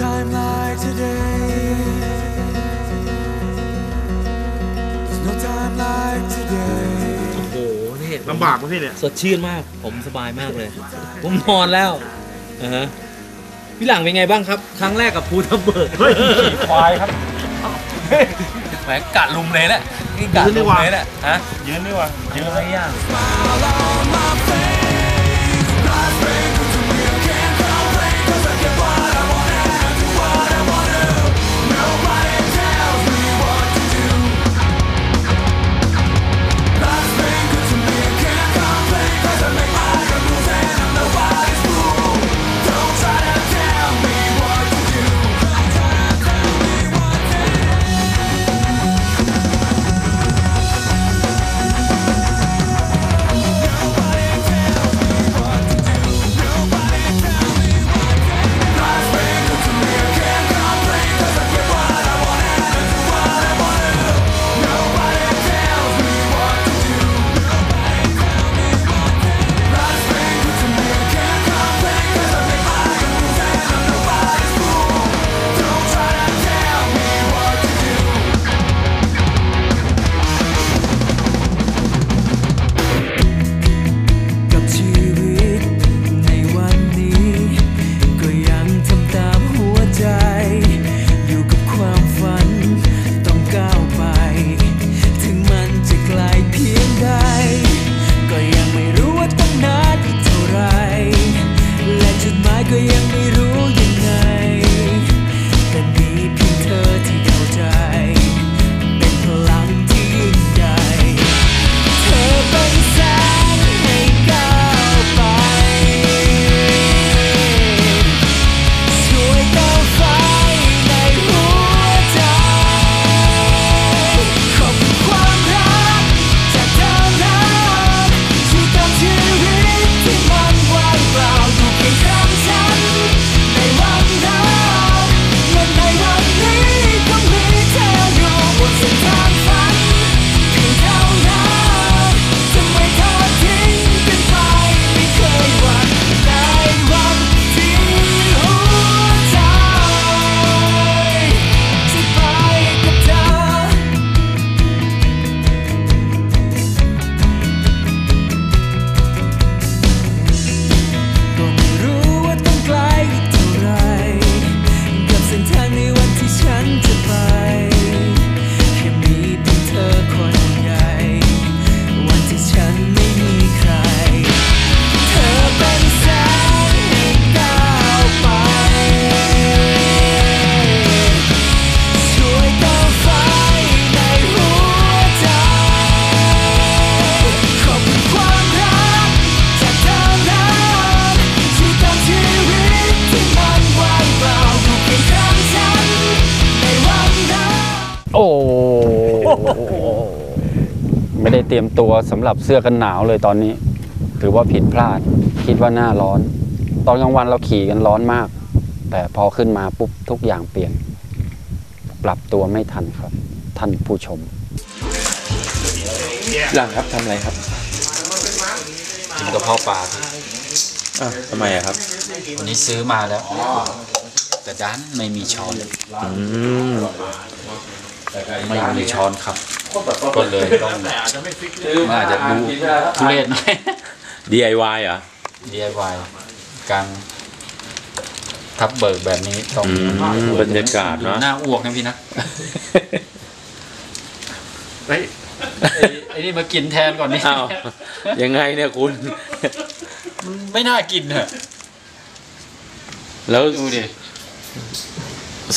time like today. There's no time like today. โอ้โหนี่ลำบากไหมพี่เนี่ย สดชื่นมาก ผมสบายมากเลย ผมนอนแล้วอ่าฮะพี่หลังเป็นไงบ้างครับ ครั้งแรกกับภูทับเบิกเฮ้ย ควายครับ แหมกัดลุมเลยแหละนี่กะลุมเลยแหละฮะยืนดีกว่ายืนอะไรอย่าง ไม่ได้เตรียมตัวสำหรับเสื้อกันหนาวเลยตอนนี้ ถือว่าผิดพลาด คิดว่าหน้าร้อน ตอนกลางวันเราขี่กันร้อนมาก แต่พอขึ้นมาปุ๊บทุกอย่างเปลี่ยน ปรับตัวไม่ทันครับ ท่านผู้ชม หลังครับทำอะไรครับกินกระเพาะปลาอะทำไมอะครับ วันนี้ซื้อมาแล้ว แต่ด้านไม่มีช้อนอืม ไม่มีช้อนครับ ก็เลยต้องมันอาจจะดูทุเรศหน่อย DIY เหรอ DIY การทับเบิกแบบนี้ต้องอืมบรรยากาศเนอะ หน้าอ้วกนะพี่นะเฮ้ยไอ้ไอ้นี่มากินแทนก่อนนี่อ้าวยังไงเนี่ยคุณมันไม่น่ากินอะแล้วดูดิ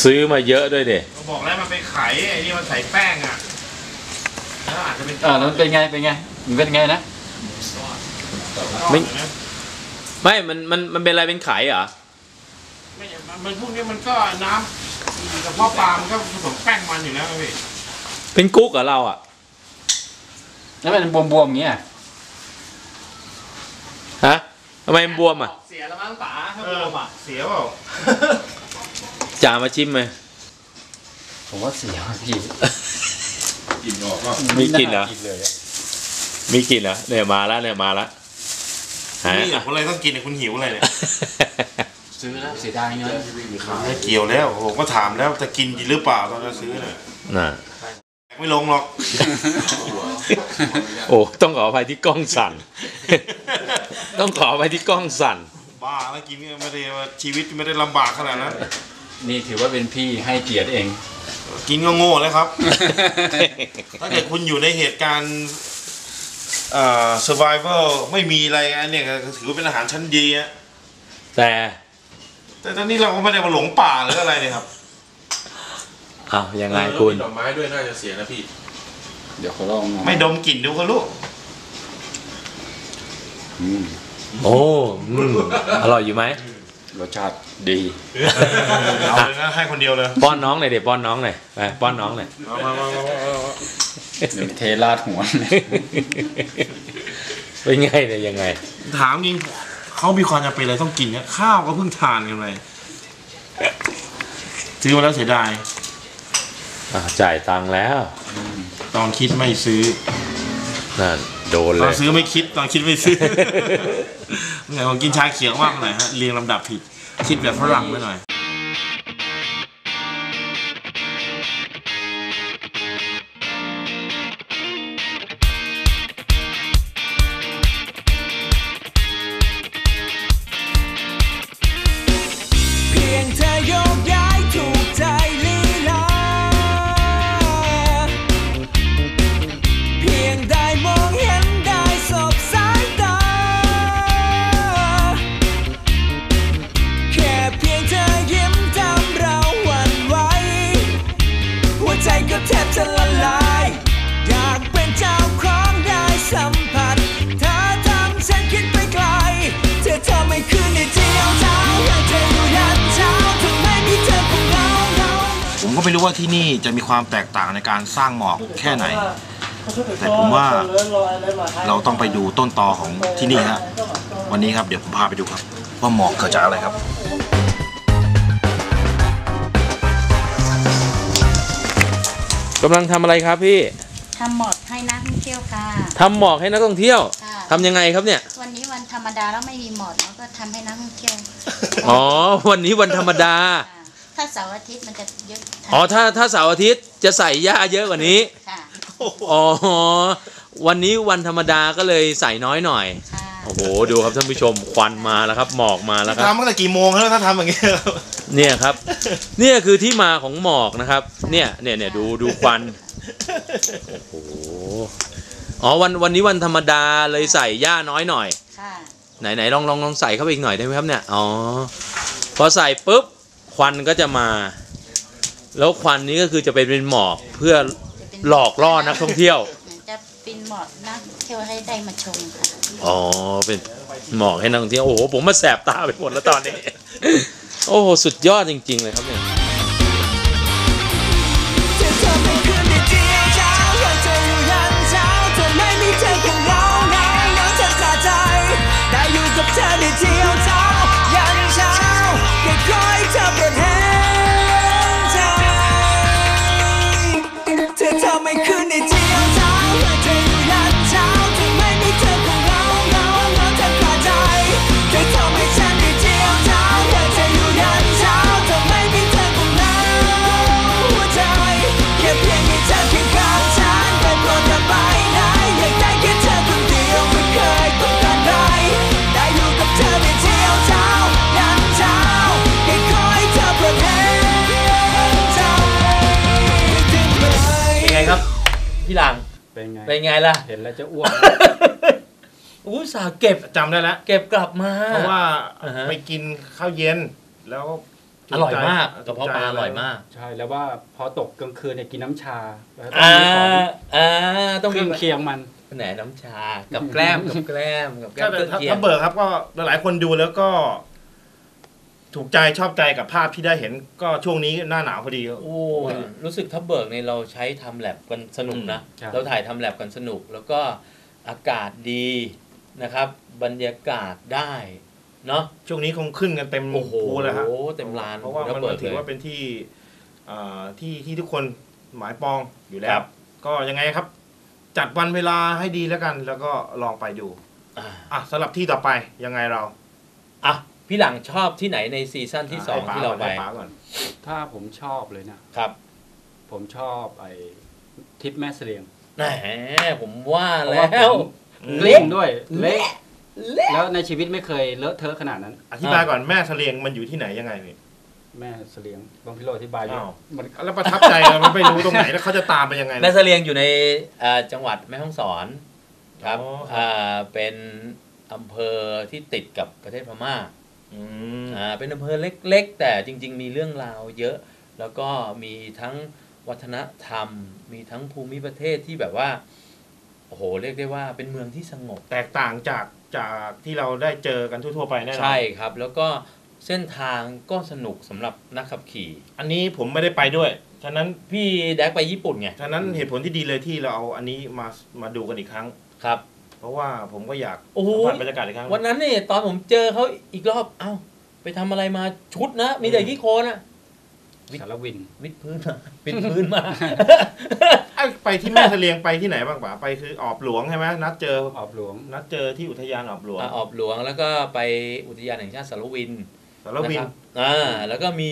ซื้อมาเยอะด้วยเด็บอกแล้วมันเป็นไข่ไอ้นี่มันใส่แป้งอะแล้วอาจจะเป็นอ่าแล้วมันเป็นไงเป็นไงมันเป็นไงนะไม่ไม่มันมันมันเป็นอะไรเป็นไข่เหรอไม่มันพวกนี้มันก็น้ำกระเพาะปลามันก็ผสมแป้งมันอยู่แล้วนะพี่เป็นกุ๊กเหรอเราอะแล้วมันบวมๆอย่างเงี้ยฮะทำไมมันบวมอะเสียแล้วมั้งป๋าถ้าเอบอวมอะเสียเปล่า จ่ามาชิมไหมผมว่าเสียพี่มีกลิ่นเหรอ กินเลยอะมีกลิ่นเหรอเนี่ยมาแล้วเนี่ยมาแล้วฮะนี่คนอะไรต้องกินเนี่ยคุณหิวอะไรเนี่ยซื้อแล้วเสียดายเงินไม่เกี่ยวแล้วผมก็ถามแล้วจะกินหรือเปล่าตอนจะซื้อเนี่ยน่ะไม่ลงหรอก โอ้ต้องขออภัยที่กล้องสั่น ต้องขออภัยที่กล้องสั่น บ้าแล้วกินไม่ได้ชีวิตไม่ได้ลำบากขนาดนั้น นี่ถือว่าเป็นพี่ให้เกียรติเอง กินก็โง่แล้วครับ ถ้าเกิดคุณอยู่ในเหตุการณ์เอ่อ survival ไม่มีอะไรอันเนี่ยก็ถือว่าเป็นอาหารชั้นดีอะแต่แต่ตอนนี้เราก็ไม่ได้มาหลงป่าหรืออะไรเนี่ยครับ อ้าวยังไงคุณ ดอกไม้ด้วยน่าจะเสียนะพี่ เดี๋ยวเขาลองไม่ดมกลิ่นดูก็รู้อืมโอ้อืมอร่อยอยู่ไหม รสชาติดีเอาเลยนะให้คนเดียวเลยป้อนน้องหน่อยเดี๋ยวป้อนน้องหน่อยไปป้อนน้องหน่อยเอามามามามามาเดี๋ยวเทราดหัวเป็นไงเนี่ยยังไง ถามจริงเขามีความจำเป็นอะไรต้องกินเนี่ยข้าวก็เพิ่งทานกันไปซื้อมาแล้วเสียดายอ่าจ่ายตังค์แล้ว ตอนคิดไม่ซื้อนั่นโดนตเลอนยซื้อไม่คิดตอนคิดไม่ซื้อ ไงผมกินชาเขียวมากหน่อยฮะเรียงลำดับผิด คิดแบบฝรั่งไปหน่อย เพียงเธอย ไม่รู้ว่าที่นี่จะมีความแตกต่างในการสร้างหมอกแค่ไหน แต่ผมว่าเราต้องไปดูต้นตอของที่นี่ฮะวันนี้ครับเดี๋ยวผมพาไปดูครับ ว่าหมอกเกิดจากอะไรครับกำลังทำอะไรครับพี่ทำหมดให้นักท่องเที่ยวค่ะทำหมอกให้นักท่องเที่ยวค่ะทำยังไงครับเนี่ย วันนี้วันธรรมดาแล้วไม่มีหมดแล้วก็ทำให้นักท่องเที่ยวอ๋อ วันนี้วันธรรมดา ค่ะ ถ้าเสาร์อาทิตย์มันจะเยอะอ๋อถ้าถ้าเสาร์อาทิตย์จะใส่หญ้าเยอะกว่านี้ค่ะอ๋อวันนี้วันธรรมดาก็เลยใส่น้อยหน่อยค่ะโอ้โหดูครับท่านผู้ชมควันมาแล้วครับหมอกมาแล้วครับทำตั้งแต่กี่โมงแล้วถ้าทำอย่างเงี้ยครับเนี่ยครับ เนี่ยคือที่มาของหมอกนะครับ เนี่ยเนี่ยเนี่ยดูดูควันโอ้โหอ๋อวันวันนี้วันธรรมดาเลยใส่หญ้าน้อยหน่อยค่ะไหนไหนลองลองลองใส่เข้าไปอีกหน่อยได้ไหมครับเนี่ยอ๋อพอใส่ปุ๊บ ควันก็จะมา แล้วควันนี้ก็คือจะไปเป็นหมอกเพื่อจะเป็นหลอกล่อนักท่องเที่ยว จะเป็นหมดนักท่องเที่ยวให้ได้มาชมค่ะอ๋อเป็นหมอกให้นักท่องเที่ยวโอ้โหผมมาแสบตาไปหมดแล้วตอนนี้ โอ้โหสุดยอดจริง ๆ เลยครับเนี่ย พี่หลังเป็นไงเป็นไงล่ะ เห็นแล้วจะอ้วกอู้สาห์เก็บจำได้แล้วเก็บกลับมา เพราะว่าอ่าฮะไปกินข้าวเย็นแล้วอร่อยมากกระเพาะปลาอร่อยมาก ใช่แล้วว่าพอตกกลางคืนเนี่ยกินน้ำชาแล้วก็อ่ามีของอ่าต้องเคมีรื่องเคียงมันแหนน้ำชา กับแกล้มกับแกล้มกับแกล้ก็มเครื่องถ้าเคียงถ้าเบิร์ครับก็หลายๆคนดูแล้วก็ ถูกใจชอบใจกับภาพที่ได้เห็นก็ช่วงนี้หน้าหนาวพอดี โอ้รู้สึกทับเบิกเนี่ยเราใช้ทำแลบกันสนุกนะอืมใช่เราถ่ายทำแลบกันสนุก แล้วก็อากาศดีนะครับ บรรยากาศได้ เนาะช่วงนี้คงขึ้นกันเต็มโอ้โหภูเลยครับเต็มลานเพราะว่าทัมันบเบิกถือเลยว่าเป็นที่อ่าที่ที่ทุกคนหมายปองอยู่แล้ควรับก็ยังไงครับ จัดวันเวลาให้ดีแล้วกัน แล้วก็ลองไปดูอ่าอะสำหรับที่ต่อไปยังไงเรา อะ พี่หลังชอบที่ไหนในซีซั่นที่สองให้ป๋ที่เราไปให้ป๋าก่อนถ้าผมชอบเลยนะครับ ผมชอบไอ้ทริปแม่เสลียงแหมผมว่าเพราะแล้ว่าผมวเล่นด้วยเละแล้วในชีวิตไม่เคยเลอะเทอะขนาดนั้น อธิบายก่อนแม่เสลียงมันอยู่ที่ไหนยังไงพี่แม่เสลียงบางพิโรอธิบายอยู่อ้าวมันแล้วประทับใจอะมันไปรู้ตรงไหนแล้วเขาจะตามไปยังไง แม่เสลียงอยู่ในเอ่อจังหวัดแม่ฮ่องสอนครับอ๋อครับอ่าเป็นอำเภอที่ติดกับประเทศพม่า อืมอ่าเป็นอำเภอเล็กๆ แต่จริง ๆ มีเรื่องราวเยอะ แล้วก็มีทั้งวัฒนธรรม มีทั้งภูมิประเทศที่แบบว่าโอ้โหเรียกได้ว่าเป็นเมืองที่สงบ แตกต่างจากจากที่เราได้เจอกันทั่วๆไปแน่นอนใช่ครับ แล้วก็เส้นทางก็สนุกสำหรับนักขับขี่ อันนี้ผมไม่ได้ไปด้วย ฉะนั้นพี่แดกไปญี่ปุ่นไงฉะนั้นเหตุผลที่ดีเลยที่เราเอาอันนี้มามาดูกันอีกครั้ง ครับ เพราะว่าผมก็อยากโอ้โห สัมผัสบรรยากาศอีกครั้งวันนั้นนี่ตอนผมเจอเขาอีกรอบ เอ้า ไปทำอะไรมาชุดนะ มีแต่ขี้โคลนอะสารวิน วิดพื้นมาวิดพื้นมาไอ้ไปที่แม่เสลียงไปที่ไหนบ้างป่ะไปคือออบหลวงใช่ไหมนัดเจอออบหลวง นัดเจอที่อุทยานออบหลวงอ่าออบหลวงแล้วก็ไปอุทยานแห่งชาติสารวินสารวิน นะครับอ่าแล้วก็มี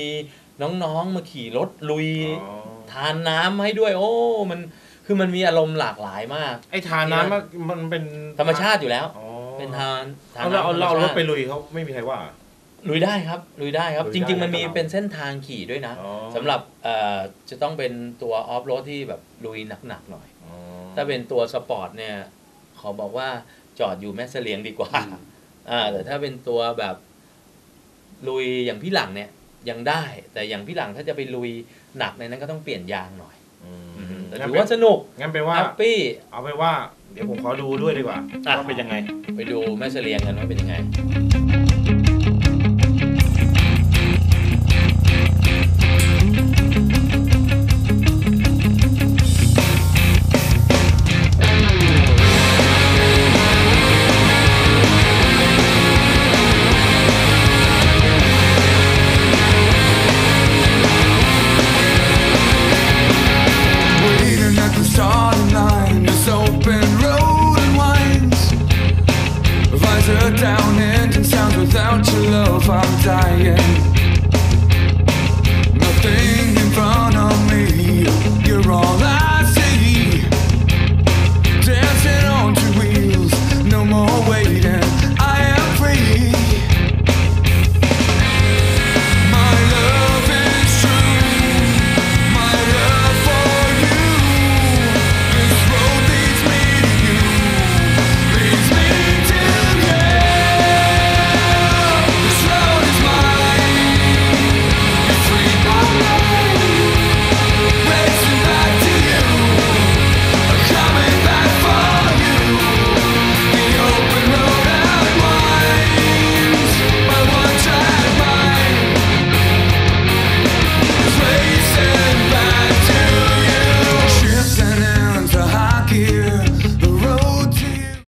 น้องๆมาขี่รถลุย อ๋อ ทานน้ำให้ด้วย โอ้ มัน คือมันมีอารมณ์หลากหลายมาก ไอ้ทานน้ำมันมันเป็นธรรมชาติอยู่แล้ว อ๋อเป็นทานทานเอาเราเอาน้ำเราเอารถธมชติไปลุยเขาไม่มีใครว่า ลุยได้ครับลุยได้ครับ ลุยจได้ริง ๆ มันมีครับเป็นเส้นทางขี่ด้วยนะอ๋อ สำหรับเอ่อจะต้องเป็นตัวออฟโรดที่แบบลุยหนักๆหน่อย อ๋อถ้าเป็นตัวสปอร์ตเนี่ย ขอบอกว่าจอดอยู่แม่เสลียงดีกว่าอืมอ่าแต่ถ้าเป็นตัวแบบลุยอย่างพี่หลังเนี่ยยังได้ แต่อย่างพี่หลังถ้าจะไปลุยหนักในนั้นก็ต้องเปลี่ยนยางหน่อยอืม แต่งั้นถือเป็นว่าสนุกงั้นเป็นว่าแฮปปี้เอาไปนว่า เดี๋ยวผมขอดูด้วยดีกว่าอะว่าเป็นยังไง ไปดูแม่เสลียงกันว่าเป็นยังไงค yeah.